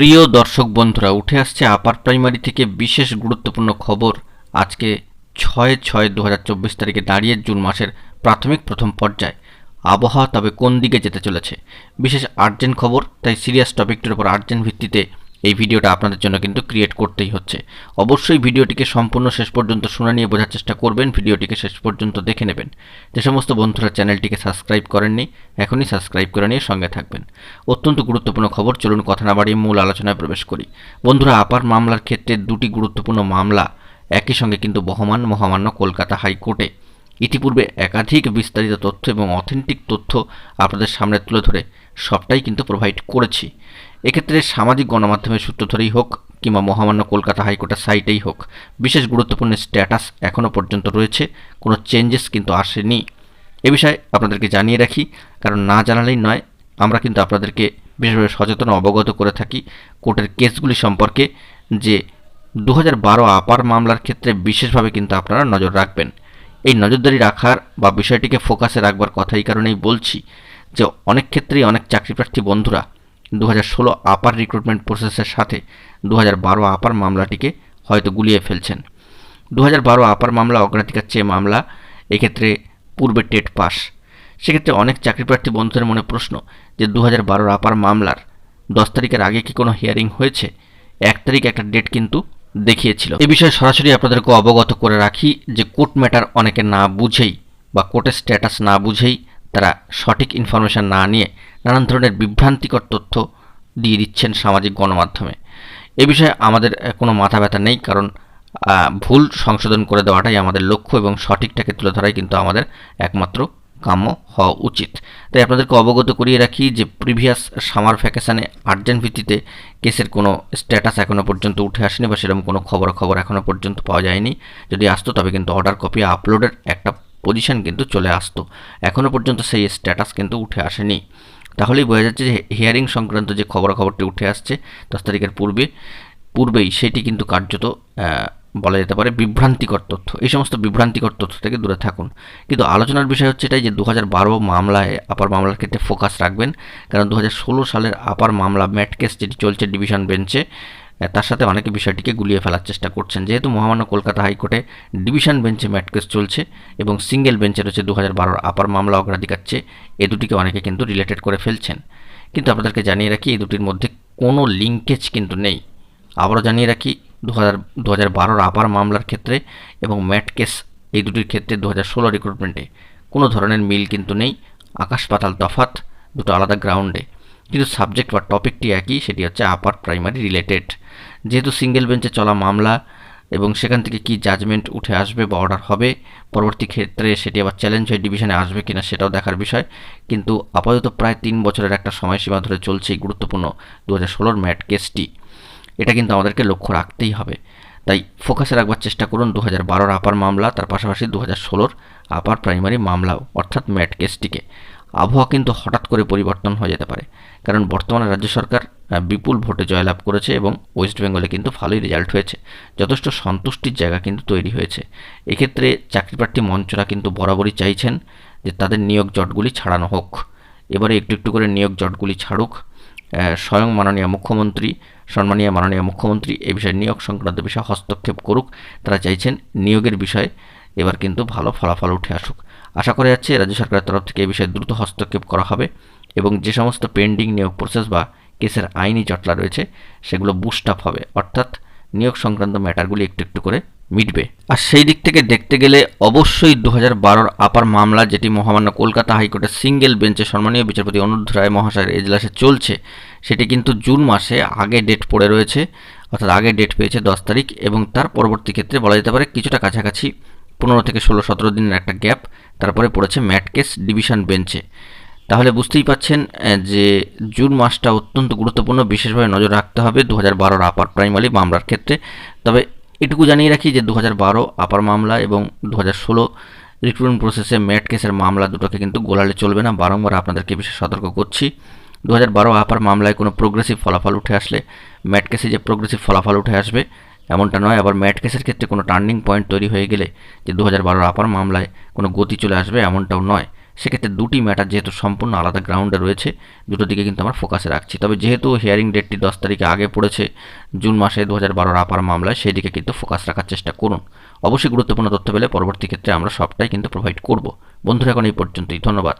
প্রিয় দর্শক বন্ধুরা, উঠে আসছে আপার প্রাইমারি থেকে বিশেষ গুরুত্বপূর্ণ খবর। আজকে ছয় ছয় দু তারিখে দাঁড়িয়ে জুন মাসের প্রাথমিক প্রথম পর্যায়। আবহাওয়া তবে কোন দিকে যেতে চলেছে? বিশেষ আর্জেন্ট খবর, তাই সিরিয়াস টপিকটির উপর আর্জেন্ট ভিত্তিতে এই ভিডিওটা আপনাদের জন্য কিন্তু ক্রিয়েট করতেই হচ্ছে। অবশ্যই ভিডিওটিকে সম্পূর্ণ শেষ পর্যন্ত শুনে নিয়ে বোঝার চেষ্টা করবেন, ভিডিওটিকে শেষ পর্যন্ত দেখে নেবেন। যে সমস্ত বন্ধুরা চ্যানেলটিকে সাবস্ক্রাইব করেননি, এখনই সাবস্ক্রাইব করে নিয়ে সঙ্গে থাকবেন। অত্যন্ত গুরুত্বপূর্ণ খবর, চলুন কথা না বাড়িয়ে মূল আলোচনায় প্রবেশ করি। বন্ধুরা, আপার মামলার ক্ষেত্রে দুটি গুরুত্বপূর্ণ মামলা, একই সঙ্গে কিন্তু বহমান মহামান্য কলকাতা হাইকোর্টে। ইতিপূর্বে একাধিক বিস্তারিত তথ্য এবং অথেন্টিক তথ্য আপনাদের সামনে তুলে ধরে সবটাই কিন্তু প্রোভাইড করেছি। এক্ষেত্রে সামাজিক গণমাধ্যমের সূত্র ধরেই হোক কিংবা মহামান্য কলকাতা হাইকোর্টের সাইটেই হোক, বিশেষ গুরুত্বপূর্ণ স্ট্যাটাস এখনও পর্যন্ত রয়েছে। কোনো চেঞ্জেস কিন্তু আসেনি। এ বিষয়ে আপনাদেরকে জানিয়ে রাখি, কারণ না জানালেই নয়, আমরা কিন্তু আপনাদেরকে বিশেষভাবে সচেতন অবগত করে থাকি কোর্টের কেসগুলি সম্পর্কে যে দু বারো আপার মামলার ক্ষেত্রে বিশেষভাবে কিন্তু আপনারা নজর রাখবেন। এই নজরদারি রাখার বা বিষয়টিকে ফোকাসে রাখবার কথা এই কারণেই বলছি যে অনেক ক্ষেত্রেই অনেক চাকরিপ্রার্থী বন্ধুরা দু হাজার ষোলো আপার রিক্রুটমেন্ট প্রসেসের সাথে দু হাজার বারো আপার মামলাটিকে হয়তো গুলিয়ে ফেলছেন। দু হাজার বারো আপার মামলা, অগ্রাধিকার চেয়ে মামলা, এক্ষেত্রে পূর্বে টেট পাস। সেক্ষেত্রে অনেক চাকরিপ্রার্থী বন্ধুদের মনে প্রশ্ন যে দু হাজার আপার মামলার দশ তারিখের আগে কি কোনো হিয়ারিং হয়েছে? এক তারিখ একটা ডেট কিন্তু দেখিয়েছিল। এ বিষয়ে সরাসরি আপনাদেরকে অবগত করে রাখি যে কোর্ট ম্যাটার অনেকে না বুঝেই বা কোর্টের স্ট্যাটাস না বুঝেই তারা সঠিক ইনফরমেশান না নিয়ে নানান ধরনের বিভ্রান্তিকর তথ্য দিয়ে দিচ্ছেন সামাজিক গণমাধ্যমে। এ বিষয়ে আমাদের কোনো মাথা ব্যথা নেই, কারণ ভুল সংশোধন করে দেওয়াটাই আমাদের লক্ষ্য এবং সঠিকটাকে তুলে ধরাই কিন্তু আমাদের একমাত্র কাম্য হওয়া উচিত। তাই আপনাদেরকে অবগত করিয়ে রাখি যে প্রিভিয়াস সামার ভ্যাকেশানে আর্জেন্ট ভিত্তিতে কেসের কোনো স্ট্যাটাস এখনও পর্যন্ত উঠে আসেনি বা সেরকম কোনো খবর খবর এখনও পর্যন্ত পাওয়া যায়নি। যদি আসতো তবে কিন্তু অর্ডার কপি আপলোডের একটা পজিশন কিন্তু চলে আসতো। এখনও পর্যন্ত সেই স্ট্যাটাস কিন্তু উঠে আসেনি। তাহলেই বোঝা যাচ্ছে যে হিয়ারিং সংক্রান্ত যে খবরাখবরটি উঠে আসছে দশ তারিখের পূর্বে, পূর্বেই সেটি কিন্তু কার্যত বলা যেতে পারে বিভ্রান্তিকর তথ্য। এই সমস্ত বিভ্রান্তিকর তথ্য থেকে দূরে থাকুন। কিন্তু আলোচনার বিষয় হচ্ছে এটাই যে দু মামলায় আপার মামলার ক্ষেত্রে ফোকাস রাখবেন। কারণ দু হাজার ষোলো সালের আপার মামলা ম্যাট কেস যেটি চলছে ডিভিশন বেঞ্চে তার সাথে অনেকে বিষয়টিকে গুলিয়ে ফেলার চেষ্টা করছেন। যেহেতু মহামান্য কলকাতা হাইকোর্টে ডিভিশন বেঞ্চে ম্যাট কেস চলছে এবং সিঙ্গেল বেঞ্চে রয়েছে দু হাজার আপার মামলা অগ্রাধিকার চেয়ে, এ দুটিকে অনেকে কিন্তু রিলেটেড করে ফেলছেন। কিন্তু আপনাদেরকে জানিয়ে রাখি এই দুটির মধ্যে কোনো লিঙ্কেজ কিন্তু নেই। আবারও জানিয়ে রাখি দু হাজার দু হাজার বারোর আপার মামলার ক্ষেত্রে এবং ম্যাট কেস এই দুটির ক্ষেত্রে দু হাজার ষোলো রিক্রুটমেন্টে কোনো ধরনের মিল কিন্তু নেই। আকাশ পাতাল তফাত দুটো আলাদা গ্রাউন্ডে কিন্তু সাবজেক্ট বা টপিকটি একই, সেটি হচ্ছে আপার প্রাইমারি রিলেটেড যেহেতু সিঙ্গেল বেঞ্চে চলা মামলা এবং সেখান থেকে কি জাজমেন্ট উঠে আসবে বা অর্ডার হবে, পরবর্তী ক্ষেত্রে সেটি আবার চ্যালেঞ্জ হয়ে ডিভিশনে আসবে কিনা সেটাও দেখার বিষয়। কিন্তু আপাতত প্রায় তিন বছরের একটা সময়সীমা ধরে চলছে এই গুরুত্বপূর্ণ দু হাজার ষোলোর ম্যাট কেসটি এটা কিন্তু আমাদেরকে লক্ষ্য রাখতেই হবে। তাই ফোকাসে রাখবার চেষ্টা করুন দু হাজার বারোর আপার মামলা, তার পাশাপাশি দু হাজার ষোলোর আপার প্রাইমারি মামলাও, অর্থাৎ ম্যাট কেসটিকে আবহাওয়া কিন্তু হঠাৎ করে পরিবর্তন হয়ে যেতে পারে। কারণ বর্তমানে রাজ্য সরকার বিপুল ভোটে জয়লাভ করেছে এবং ওয়েস্ট বেঙ্গলে কিন্তু ভালোই রেজাল্ট হয়েছে। যথেষ্ট সন্তুষ্টির জায়গা কিন্তু তৈরি হয়েছে। এক্ষেত্রে চাকরিপ্রার্থী মঞ্চরা কিন্তু বরাবরই চাইছেন যে তাদের নিয়োগ জটগুলি ছাড়ানো হোক। এবারে একটু একটু করে নিয়োগ জটগুলি ছাড়ুক। স্বয়ং মাননীয় মুখ্যমন্ত্রী, সম্মানীয় মাননীয় মুখ্যমন্ত্রী এ বিষয়ে নিয়োগ সংক্রান্ত বিষয়ে হস্তক্ষেপ করুক। তারা চাইছেন নিয়োগের বিষয়ে এবার কিন্তু ভালো ফলাফল উঠে আসুক। আশা করা যাচ্ছে রাজ্য সরকারের তরফ থেকে এই বিষয়ে দ্রুত হস্তক্ষেপ করা হবে এবং যে সমস্ত পেন্ডিং নিয়োগ প্রসেস বা কেসের আইনি জটলা রয়েছে, সেগুলো বুস্ট আপ হবে। অর্থাৎ নিয়োগ সংক্রান্ত ম্যাটারগুলি একটু একটু করে মিটবে। আর সেই দিক থেকে দেখতে গেলে অবশ্যই দু হাজার আপার মামলা, যেটি মহামান্য কলকাতা হাইকোর্টের সিঙ্গেল বেঞ্চে সম্মানীয় বিচারপতি অনুরোধ রায় মহাশয়ের এজলাসে চলছে, সেটি কিন্তু জুন মাসে আগে ডেট পড়ে রয়েছে, অর্থাৎ আগে ডেট পেয়েছে দশ তারিখ এবং তার পরবর্তী ক্ষেত্রে বলা যেতে পারে কিছুটা কাছাকাছি পনেরো থেকে ষোলো, সতেরো দিনের একটা গ্যাপ, তারপরে পড়েছে ম্যাট কেস ডিভিশন বেঞ্চে। তাহলে বুঝতেই পাচ্ছেন যে জুন মাসটা অত্যন্ত গুরুত্বপূর্ণ, বিশেষভাবে নজর রাখতে হবে দু হাজার বারোর আপার প্রাইমারি মামলার ক্ষেত্রে। তবে এটুকু জানিয়ে রাখি যে দু হাজার বারো আপার মামলা এবং দু হাজার ষোলো রিক্রুটমেন্ট প্রসেসে ম্যাট কেসের মামলা দুটোকে কিন্তু গোলালে চলবে না। বারংবার আপনাদেরকে বিশেষ সতর্ক করছি। দু হাজার বারো আপার মামলায় কোনো প্রোগ্রেসিভ ফলাফল উঠে আসলে ম্যাট কেসে যে প্রোগ্রেসিভ ফলাফল উঠে আসবে এমনটা নয়, আবার ম্যাট কেসের ক্ষেত্রে কোনো টার্নিং পয়েন্ট তৈরি হয়ে গেলে যে দু হাজার বারোর আপার মামলায় কোনো গতি চলে আসবে এমনটাও নয়। সেক্ষেত্রে দুটি ম্যাটার যেহেতু সম্পূর্ণ আলাদা গ্রাউন্ডে রয়েছে, দুটো দিকে কিন্তু আমরা ফোকাসে রাখছি। তবে যেহেতু হিয়ারিং ডেটটি দশ তারিখে আগে পড়েছে, জুন মাসে দু হাজার বারোর আপার মামলায় সেই দিকে কিন্তু ফোকাস রাখার চেষ্টা করুন। অবশ্যই গুরুত্বপূর্ণ তথ্য পেলে পরবর্তী ক্ষেত্রে আমরা সবটাই কিন্তু প্রোভাইড করব। বন্ধুরা, এখন এই পর্যন্তই। ধন্যবাদ।